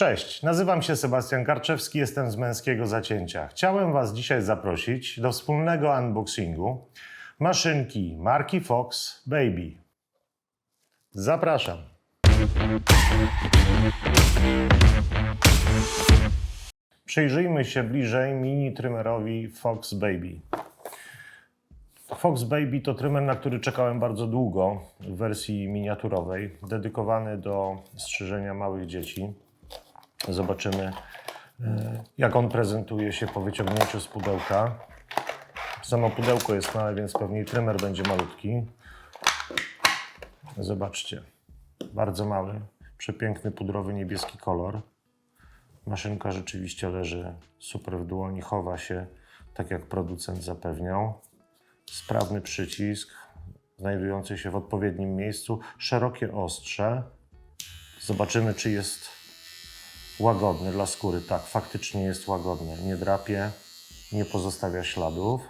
Cześć, nazywam się Sebastian Karczewski, jestem z Męskiego Zacięcia. Chciałem Was dzisiaj zaprosić do wspólnego unboxingu maszynki marki Fox Baby. Zapraszam. Przyjrzyjmy się bliżej mini trymerowi Fox Baby. Fox Baby to trymer, na który czekałem bardzo długo w wersji miniaturowej, dedykowany do strzyżenia małych dzieci. Zobaczymy, e, jak on prezentuje się po wyciągnięciu z pudełka. Samo pudełko jest małe, więc pewnie trymer będzie malutki. Zobaczcie, bardzo mały, przepiękny pudrowy niebieski kolor. Maszynka rzeczywiście leży super w dłoni, chowa się tak jak producent zapewniał. Sprawny przycisk, znajdujący się w odpowiednim miejscu, szerokie ostrze. Zobaczymy, czy jest łagodny dla skóry. Tak, faktycznie jest łagodny. Nie drapie, nie pozostawia śladów.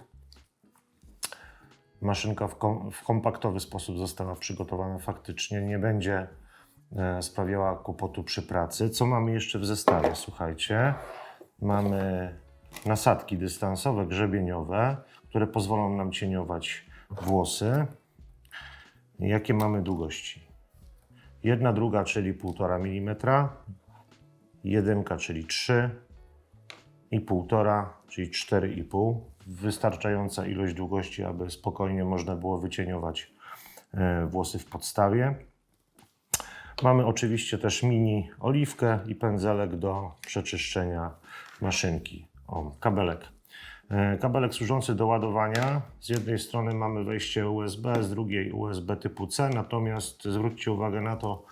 Maszynka w, kom w kompaktowy sposób została przygotowana faktycznie. Nie będzie e, sprawiała kłopotu przy pracy. Co mamy jeszcze w zestawie? Słuchajcie, mamy nasadki dystansowe, grzebieniowe, które pozwolą nam cieniować włosy. Jakie mamy długości? Jedna druga, czyli 1,5 mm, jedynka, czyli 3 i półtora, czyli 4,5. Wystarczająca ilość długości, aby spokojnie można było wycieniować e, włosy w podstawie. Mamy oczywiście też mini oliwkę i pędzelek do przeczyszczenia maszynki. O, kabelek. E, Kabelek służący do ładowania. Z jednej strony mamy wejście USB, z drugiej USB typu C, natomiast zwróćcie uwagę na to,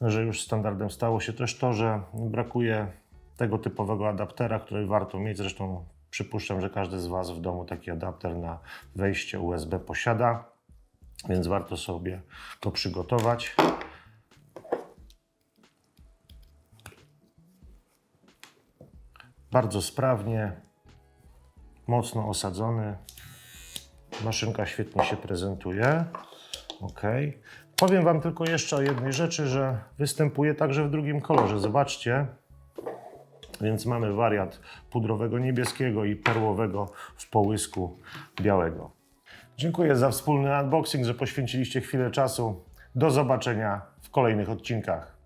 że już standardem stało się też to, że brakuje tego typowego adaptera, który warto mieć. Zresztą przypuszczam, że każdy z Was w domu taki adapter na wejście USB posiada, więc warto sobie to przygotować. Bardzo sprawnie, mocno osadzony. Maszynka świetnie się prezentuje. Ok. Powiem Wam tylko jeszcze o jednej rzeczy, że występuje także w drugim kolorze. Zobaczcie. Więc mamy wariant pudrowego niebieskiego i perłowego w połysku białego. Dziękuję za wspólny unboxing, że poświęciliście chwilę czasu. Do zobaczenia w kolejnych odcinkach.